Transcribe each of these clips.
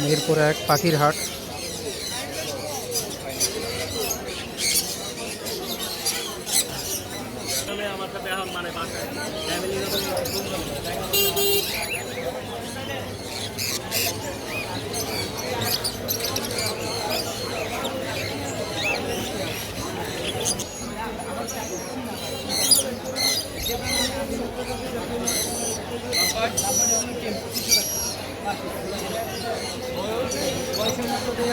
মিরপুর এক পাখির হাট। আমার সাথে এখন মানে বাসায় ফ্যামিলি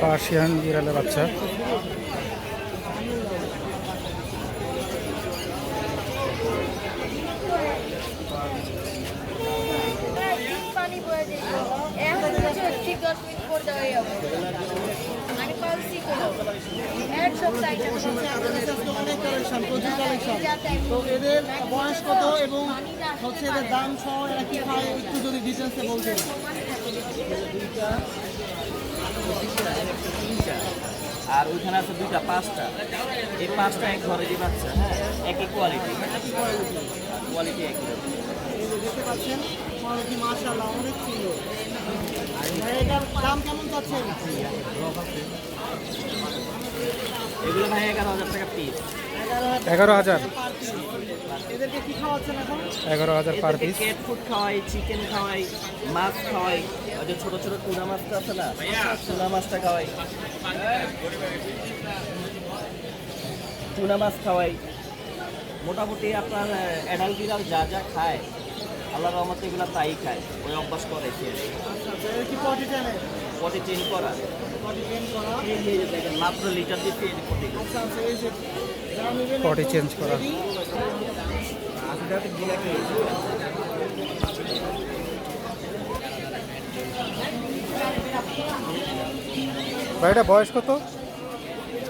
পড়ে বিড়ালের বাচ্চা। ঠিক মানে পালসি করো এক সপ্তাহ অনেক কালেকশন প্রচুর কালেকশন তো এদের বয়স কত এবং হচ্ছে এদের দাম সহ এরা কি খায় একটু যদি ডিটেলসে বলতেন। আর ওইখানে আছে দুইটা পাঁচটা। এই পাঁচটা এক ঘরে যে বাচ্চা হ্যাঁ একই কোয়ালিটি কোয়ালিটি একই রকম। এই যে দেখতে পাচ্ছেন কোয়ালিটি মাশাআল্লাহ অনেক সুন্দর। এটার দাম কেমন চাচ্ছেন? এগুলো ভাই এগারো হাজার টাকা পিস এগারো হাজার। পার পিস এদেরকে কি খাওয়াচ্ছেন এখন? এগারো হাজার পার পিস কেট ফুড খাওয়াই চিকেন খাওয়াই মাছ খাওয়াই। ওই যে ছোট ছোট টুনা মাছটা আছে না? টুনা মাছটা খাওয়াই। টুনা মাছ খাওয়াই। মোটামুটি আপনার অ্যাডাল্ট বিড়াল যা যা খায় আল্লাহ রহমতে এগুলো তাই খায়। ওই অভ্যাস করে খেয়ে আচ্ছা আচ্ছা এর কি পটি চেঞ্জ করা? পটি চেঞ্জ করা। এই যে দেখেন মাত্র লিটার এই পটি আচ্ছা আচ্ছা চেঞ্জ করা। ভাই এটা বয়স কত?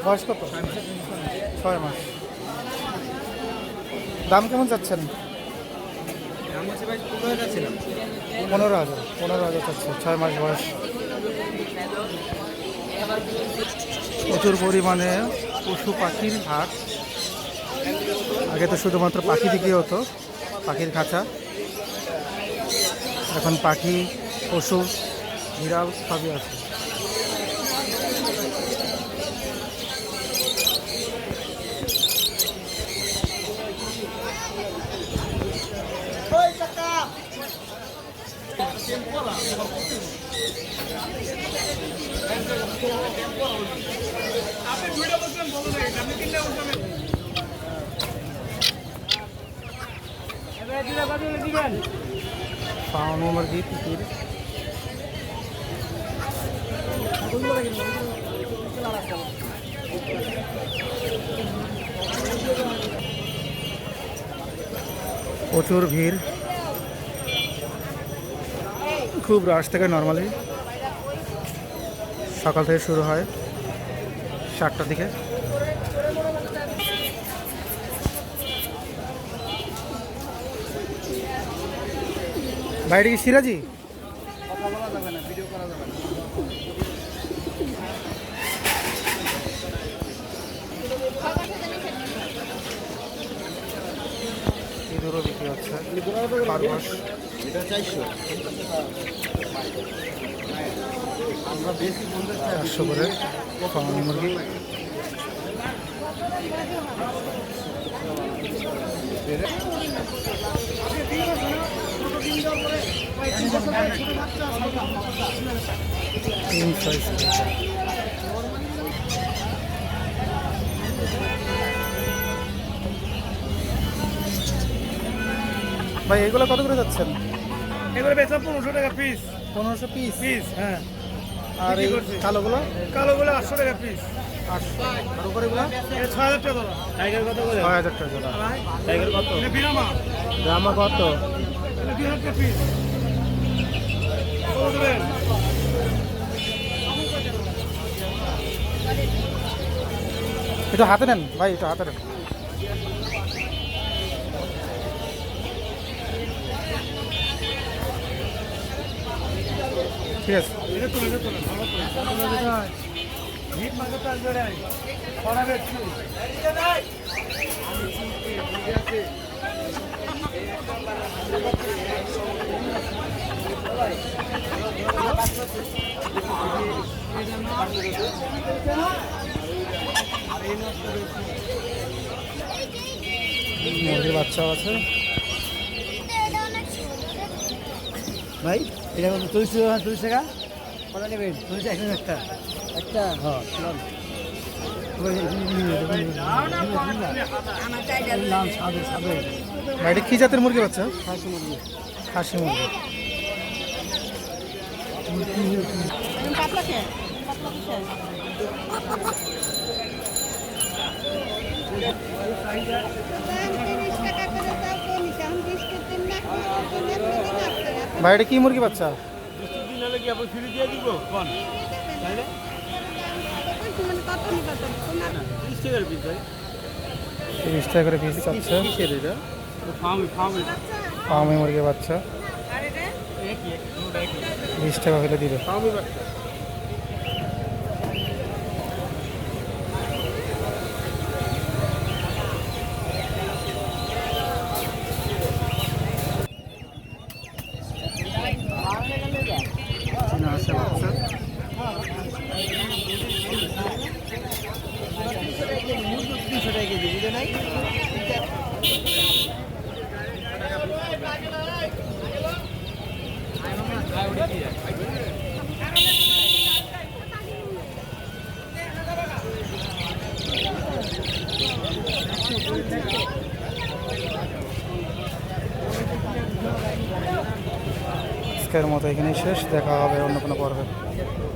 বয়স কত? ছয় মাস। দাম কেমন চাচ্ছেন? পনেরো হাজার পনেরো হাজার চাচ্ছে ছয় মাস বয়স। প্রচুর পরিমাণে পশু পাখির হাট। আগে তো শুধুমাত্র পাখি বিক্রি হতো, পাখির খাঁচা। এখন পাখি, পশু বিড়াল সবই আছে। প্রচুর ভিড়। খুব রাশ থেকে নর্মালি সকাল থেকে শুরু হয়। সাতটার দিকে। বাইরে কি সিরাজি? ইঁদুরও বিক্রি হচ্ছে। চারশো করে ফার্মি মুরগি। তিন সাইজ ভাই এগুলো কত করে যাচ্ছেন? এগুলো বেচা পনেরোশো টাকা পিস পনেরোশো পিস পিস হ্যাঁ। আর এই কালোগুলো? কালোগুলো আটশো টাকা পিস আটশো। আর উপরেগুলো? এটা ছয় হাজার টাকা দাদা। টাইগার কত করে? ছয় হাজার টাকা জোড়া টাইগার কত? এটা বিরামা। কত? দুই হাজার টাকা পিস একটু হাতে নেন ভাই একটু হাতে নেন ঠিক আছে এটা তুলে এটা তুলে ভালো করে হিট মার্কেট তো আসবে রে পড়াবে একটু মুরগির বাচ্চাও আছে। ভাই? এটা কত চল্লিশ টাকা চল্লিশ টাকা কটা নেবেন চল্লিশ একশো একটা একটা হ্যাঁ নাম সাদে সাদে এটা কি জাতের মুরগি বাচ্চা খাসি মুরগি খাসি মুরগি ভাই এটা কি মুরগি বাচ্চা? তিরিশ টাকা করে পিস চাচ্ছে। ফার্মি মুরগি বাচ্চা। বিশ টাকা হলে দিবে। আজকের মতো এখানেই শেষ দেখা হবে অন্য কোনো পর্বে।